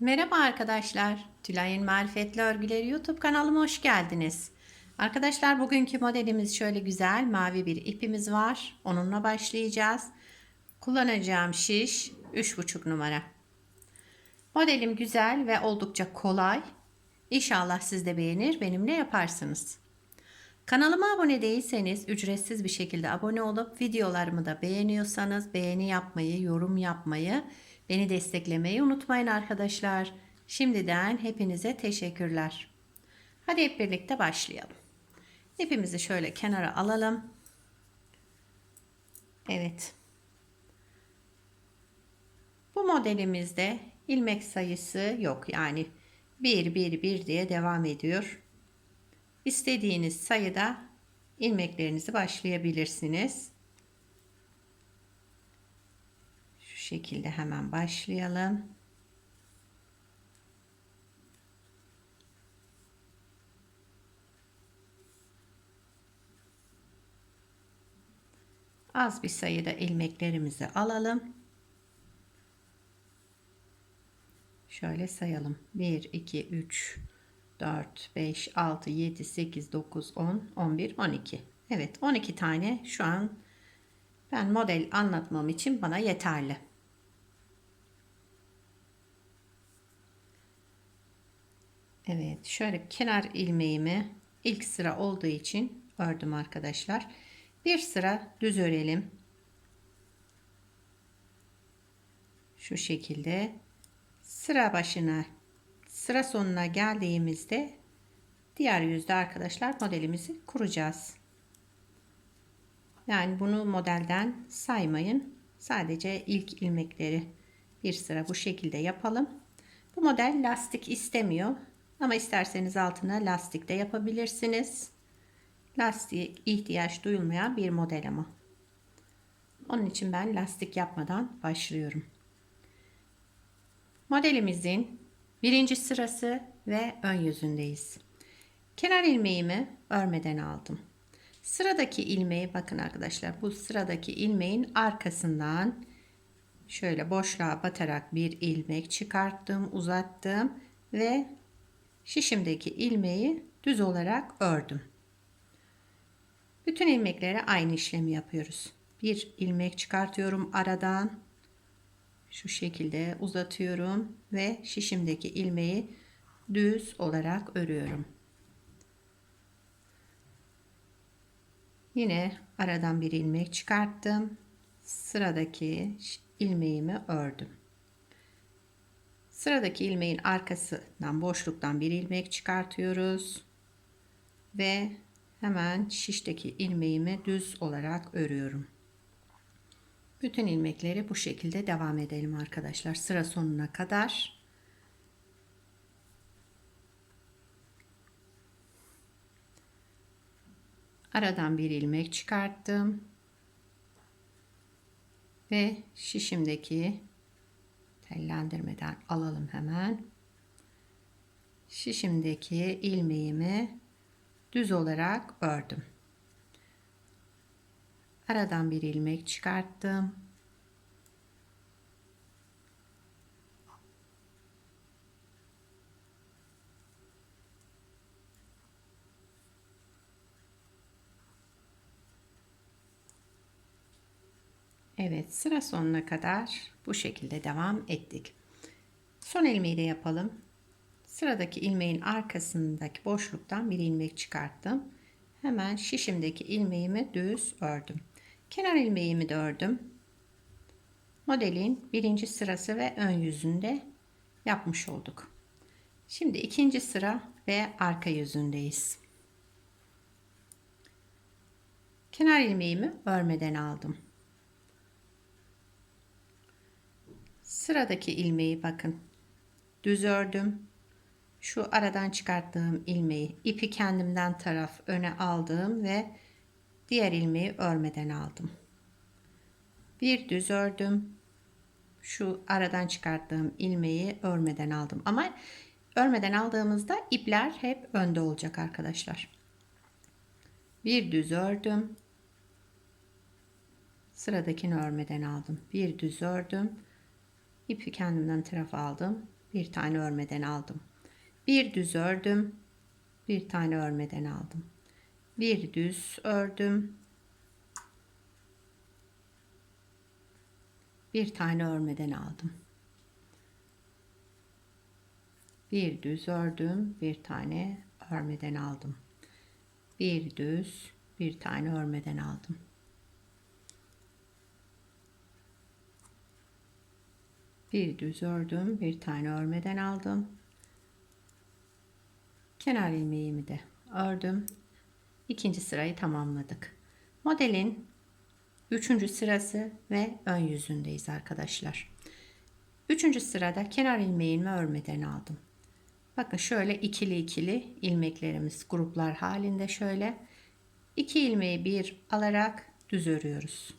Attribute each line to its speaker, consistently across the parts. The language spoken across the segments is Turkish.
Speaker 1: Merhaba arkadaşlar. Tülay'ın Marifetli Örgüleri YouTube kanalıma hoş geldiniz. Arkadaşlar bugünkü modelimiz şöyle güzel mavi bir ipimiz var. Onunla başlayacağız. Kullanacağım şiş 3,5 numara. Modelim güzel ve oldukça kolay. İnşallah siz de beğenir benimle yaparsınız. Kanalıma abone değilseniz ücretsiz bir şekilde abone olup videolarımı da beğeniyorsanız beğeni yapmayı, yorum yapmayı, beni desteklemeyi unutmayın arkadaşlar. Şimdiden hepinize teşekkürler. Hadi hep birlikte başlayalım. İpimizi şöyle kenara alalım. Evet. Bu modelimizde ilmek sayısı yok. Yani 1 1 1 diye devam ediyor. İstediğiniz sayıda ilmeklerinizi başlayabilirsiniz. Şu şekilde hemen başlayalım. Az bir sayıda ilmeklerimizi alalım. Şöyle sayalım. 1 2 3 4, 5, 6, 7, 8, 9, 10, 11, 12. Evet 12 tane şu an ben model anlatmam için bana yeterli. Evet şöyle kenar ilmeğimi ilk sıra olduğu için ördüm arkadaşlar. Bir sıra düz örelim. Şu şekilde sıra başına Sıra sonuna geldiğimizde diğer yüzde arkadaşlar modelimizi kuracağız. Yani bunu modelden saymayın. Sadece ilk ilmekleri bir sıra bu şekilde yapalım. Bu model lastik istemiyor. Ama isterseniz altına lastik de yapabilirsiniz. Lastiğe ihtiyaç duyulmayan bir model ama. Onun için ben lastik yapmadan başlıyorum. Modelimizin birinci sırası ve ön yüzündeyiz. Kenar ilmeğimi örmeden aldım. Sıradaki ilmeği bakın arkadaşlar bu sıradaki ilmeğin arkasından şöyle boşluğa batarak bir ilmek çıkarttım, uzattım ve şişimdeki ilmeği düz olarak ördüm. Bütün ilmeklere aynı işlemi yapıyoruz. Bir ilmek çıkartıyorum aradan şu şekilde uzatıyorum ve şişimdeki ilmeği düz olarak örüyorum. Yine aradan bir ilmek çıkarttım. Sıradaki ilmeğimi ördüm. Sıradaki ilmeğin arkasından boşluktan bir ilmek çıkartıyoruz. Ve hemen şişteki ilmeğimi düz olarak örüyorum. Bütün ilmekleri bu şekilde devam edelim arkadaşlar. Sıra sonuna kadar. Aradan bir ilmek çıkarttım. Ve şişimdeki tellendirmeden alalım hemen. Şişimdeki ilmeğimi düz olarak ördüm. Aradan bir ilmek çıkarttım. Evet sıra sonuna kadar bu şekilde devam ettik. Son ilmeği de yapalım. Sıradaki ilmeğin arkasındaki boşluktan bir ilmek çıkarttım. Hemen şişimdeki ilmeğimi düz ördüm. Kenar ilmeğimi de ördüm. Modelin birinci sırası ve ön yüzünde yapmış olduk. Şimdi ikinci sıra ve arka yüzündeyiz. Kenar ilmeğimi örmeden aldım. Sıradaki ilmeği bakın. Düz ördüm. Şu aradan çıkarttığım ilmeği ipi kendimden taraf öne aldım ve diğer ilmeği örmeden aldım. Bir düz ördüm. Şu aradan çıkarttığım ilmeği örmeden aldım. Ama örmeden aldığımızda ipler hep önde olacak arkadaşlar. Bir düz ördüm. Sıradakini örmeden aldım. Bir düz ördüm. İpi kendimden taraf aldım. bir tane örmeden aldım. Bir düz ördüm. Bir tane örmeden aldım. Bir düz ördüm. Bir tane örmeden aldım. Bir düz ördüm, bir tane örmeden aldım. Bir düz, bir tane örmeden aldım. Bir düz ördüm, bir tane örmeden aldım. Kenar ilmeğimi de ördüm. İkinci sırayı tamamladık. Modelin üçüncü sırası ve ön yüzündeyiz arkadaşlar. Üçüncü sırada kenar ilmeğimi örmeden aldım. Bakın şöyle ikili ikili ilmeklerimiz gruplar halinde şöyle. iki ilmeği bir alarak düz örüyoruz.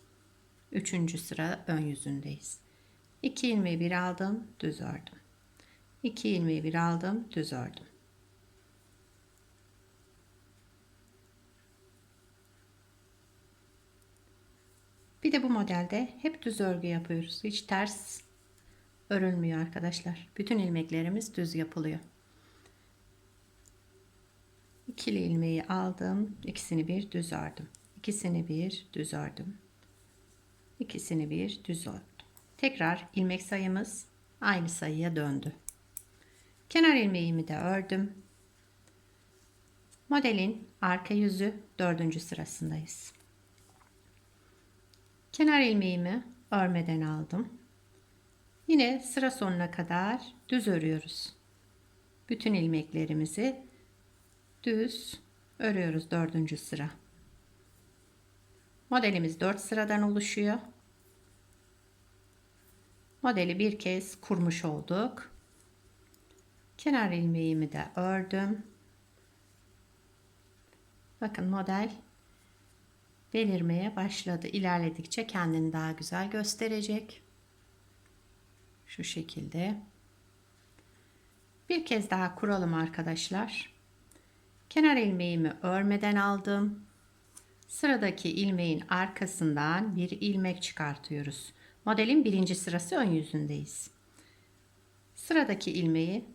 Speaker 1: Üçüncü sıra ön yüzündeyiz. 2 ilmeği bir aldım, düz ördüm. 2 ilmeği bir aldım, düz ördüm. Bir de bu modelde hep düz örgü yapıyoruz. Hiç ters örülmüyor arkadaşlar. Bütün ilmeklerimiz düz yapılıyor. İkili ilmeği aldım. ikisini bir düz ördüm. İkisini bir düz ördüm. İkisini bir düz ördüm. Tekrar ilmek sayımız aynı sayıya döndü. Kenar ilmeğimi de ördüm. Modelin arka yüzü dördüncü sırasındayız. Kenar ilmeğimi örmeden aldım. Yine sıra sonuna kadar düz örüyoruz. Bütün ilmeklerimizi düz örüyoruz dördüncü sıra. Modelimiz dört sıradan oluşuyor. Modeli bir kez kurmuş olduk. Kenar ilmeğimi de ördüm. Bakın model belirmeye başladı. İlerledikçe kendini daha güzel gösterecek. Şu şekilde. Bir kez daha kuralım arkadaşlar. Kenar ilmeğimi örmeden aldım. Sıradaki ilmeğin arkasından bir ilmek çıkartıyoruz. Modelin birinci sırası ön yüzündeyiz. Sıradaki ilmeği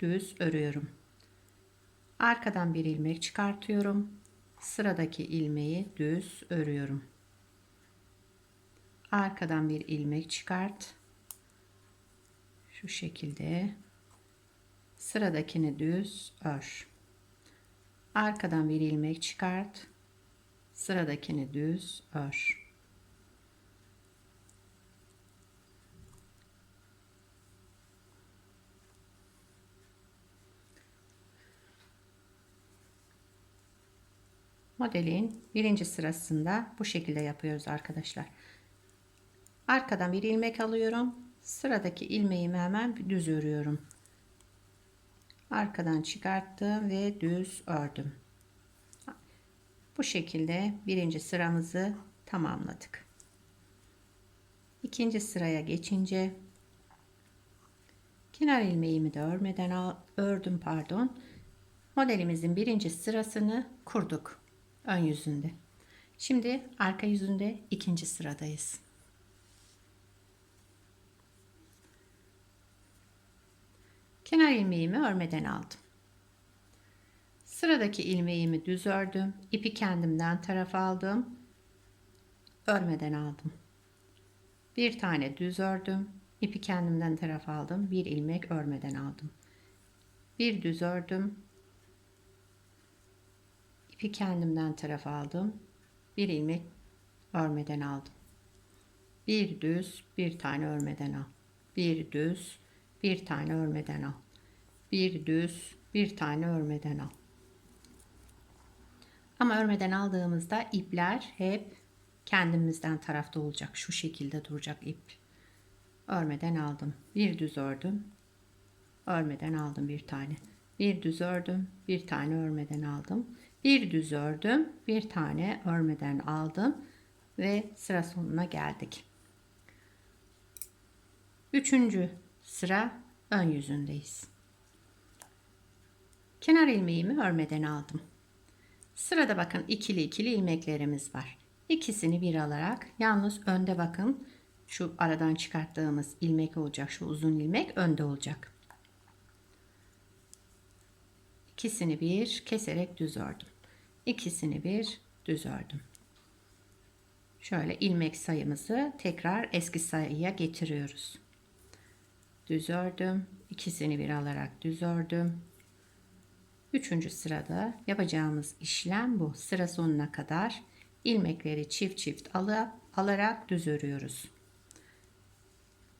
Speaker 1: düz örüyorum. Arkadan bir ilmek çıkartıyorum. Sıradaki ilmeği düz örüyorum. Arkadan bir ilmek çıkart. Şu şekilde. Sıradakini düz ör. Arkadan bir ilmek çıkart. Sıradakini düz ör. Modelin birinci sırasında bu şekilde yapıyoruz arkadaşlar. Arkadan bir ilmek alıyorum. Sıradaki ilmeğimi hemen düz örüyorum. Arkadan çıkarttım ve düz ördüm. Bu şekilde birinci sıramızı tamamladık. İkinci sıraya geçince kenar ilmeğimi de örmeden ördüm pardon. Modelimizin birinci sırasını kurduk ön yüzünde. Şimdi arka yüzünde ikinci sıradayız. Kenar ilmeğimi örmeden aldım. Sıradaki ilmeğimi düz ördüm. İpi kendimden taraf aldım. Örmeden aldım. Bir tane düz ördüm. İpi kendimden taraf aldım. Bir ilmek örmeden aldım. Bir düz ördüm. İpi kendimden tarafa aldım. Bir ilmek örmeden aldım. Bir düz, bir tane örmeden al. Bir düz, bir tane örmeden al. Bir düz, bir tane örmeden al. Ama örmeden aldığımızda ipler hep kendimizden tarafta olacak. Şu şekilde duracak ip. Örmeden aldım. Bir düz ördüm. Örmeden aldım bir tane. Bir düz ördüm. Bir tane örmeden aldım bir düz ördüm bir tane örmeden aldım ve sıra sonuna geldik. Üçüncü sıra ön yüzündeyiz. Kenar ilmeğimi örmeden aldım. Sırada bakın ikili ikili ilmeklerimiz var. İkisini bir alarak yalnız önde bakın şu aradan çıkarttığımız ilmek olacak şu uzun ilmek önde olacak. İkisini bir keserek düz ördüm. İkisini bir düz ördüm. Şöyle ilmek sayımızı tekrar eski sayıya getiriyoruz. Düz ördüm. ikisini bir alarak düz ördüm. Üçüncü sırada yapacağımız işlem bu. Sıra sonuna kadar ilmekleri çift çift alıp, alarak düz örüyoruz.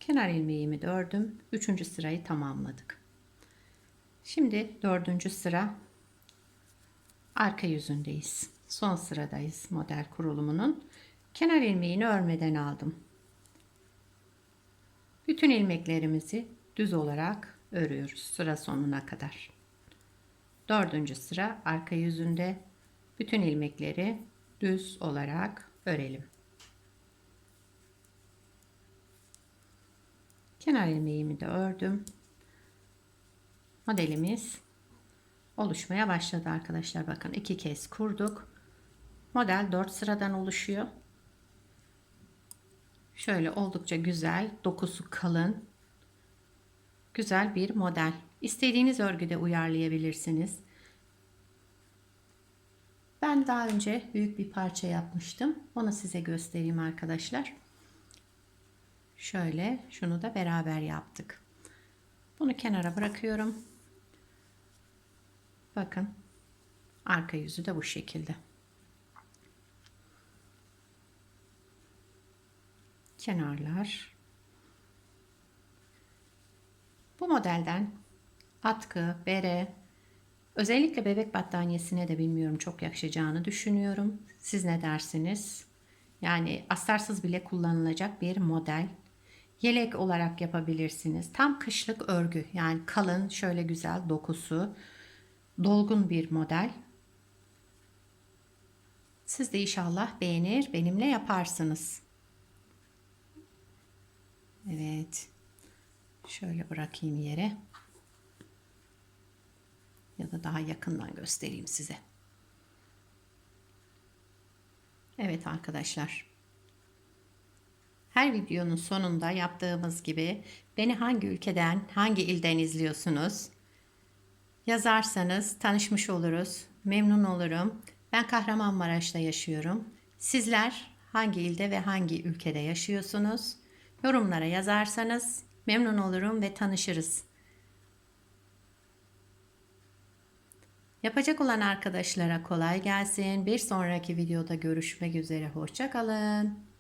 Speaker 1: Kenar ilmeğimi de ördüm. Üçüncü sırayı tamamladık. Şimdi dördüncü sıra arka yüzündeyiz. Son sıradayız model kurulumunun. Kenar ilmeğini örmeden aldım. Bütün ilmeklerimizi düz olarak örüyoruz sıra sonuna kadar. Dördüncü sıra arka yüzünde bütün ilmekleri düz olarak örelim. Kenar ilmeğimi de ördüm. Modelimiz oluşmaya başladı arkadaşlar. Bakın iki kez kurduk. Model 4 sıradan oluşuyor. Şöyle oldukça güzel, dokusu kalın, güzel bir model. İstediğiniz örgüde uyarlayabilirsiniz. Ben daha önce büyük bir parça yapmıştım. Onu size göstereyim arkadaşlar. Şöyle şunu da beraber yaptık. Bunu kenara bırakıyorum. Bakın arka yüzü de bu şekilde. Kenarlar. Bu modelden atkı, bere, özellikle bebek battaniyesine de bilmiyorum çok yakışacağını düşünüyorum. Siz ne dersiniz? Yani astarsız bile kullanılacak bir model. Yelek olarak yapabilirsiniz. Tam kışlık örgü yani kalın şöyle güzel dokusu dolgun bir model. Siz de inşallah beğenir benimle yaparsınız. Evet. Şöyle bırakayım yere. Ya da daha yakından göstereyim size. Evet arkadaşlar. Her videonun sonunda yaptığımız gibi beni hangi ülkeden, hangi ilden izliyorsunuz? Yazarsanız tanışmış oluruz. Memnun olurum. Ben Kahramanmaraş'ta yaşıyorum. Sizler hangi ilde ve hangi ülkede yaşıyorsunuz? Yorumlara yazarsanız memnun olurum ve tanışırız. Yapacak olan arkadaşlara kolay gelsin. Bir sonraki videoda görüşmek üzere. Hoşçakalın.